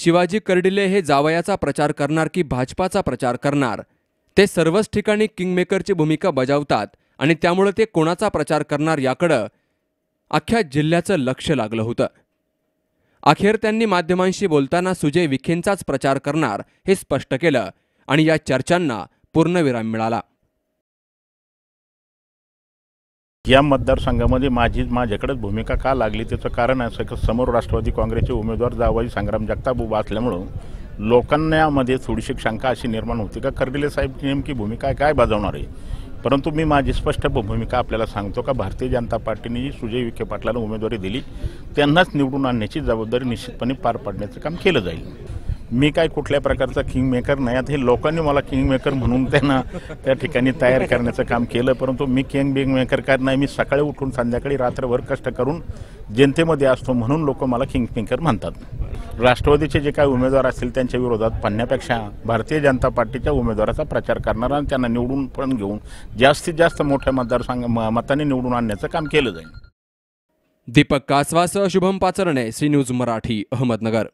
शिवाजी कर्डिले हे जावयाचा प्रचार करणार की भाजपाचा प्रचार करणार? ते सर्वच ठिकाणी किंगमेकरची भूमिका बजावतात आणि त्यामुळे ते कोणाचा प्रचार करणार याकडं अख्ख्या जिल्ह्याचं लक्ष लागलं होतं. अखेर त्यांनी माध्यमांशी बोलताना सुजय विखेंचाच प्रचार करणार हे स्पष्ट केलं आणि या चर्चांना पूर्णविराम मिळाला. या मतदारसंघामध्ये माझी माझ्याकडेच भूमिका का लागली त्याचं कारण असं की समोर राष्ट्रवादी काँग्रेसचे उमेदवार जावाजी संग्राम जगताप उभा असल्यामुळं लोकांनामध्ये थोडीशी शंका अशी निर्माण होती. का कर्डिले साहेब नेमकी भूमिका काय बजावणार आहे? परंतु मी माझी स्पष्ट भूमिका आपल्याला सांगतो का भारतीय जनता पार्टीने जी सुजय विखे पाटलाला उमेदवारी दिली त्यांनाच निवडून आणण्याची जबाबदारी निश्चितपणे पार पाडण्याचं काम केलं जाईल. मी काय कुठल्या प्रकारचा किंग मेकर नाही. आता हे लोकांनी मला किंग मेकर म्हणून त्यांना त्या ठिकाणी तयार करण्याचं काम केलं. परंतु मी किंग बिंग मेकर काय नाही? मी सकाळी उठून संध्याकाळी रात्रभर कष्ट करून जनतेमध्ये असतो म्हणून लोक मला किंग मेकर म्हणतात. राष्ट्रवादीचे जे काही उमेदवार असतील त्यांच्या विरोधात पडण्यापेक्षा भारतीय जनता पार्टीच्या उमेदवाराचा प्रचार करणार आणि त्यांना निवडून पण घेऊन जास्तीत जास्त मोठ्या मतदारसंघ म- मताने निवडून आणण्याचं काम केलं जाईल. दीपक कासवासह शुभम पाचरणे सी न्यूज मराठी अहमदनगर.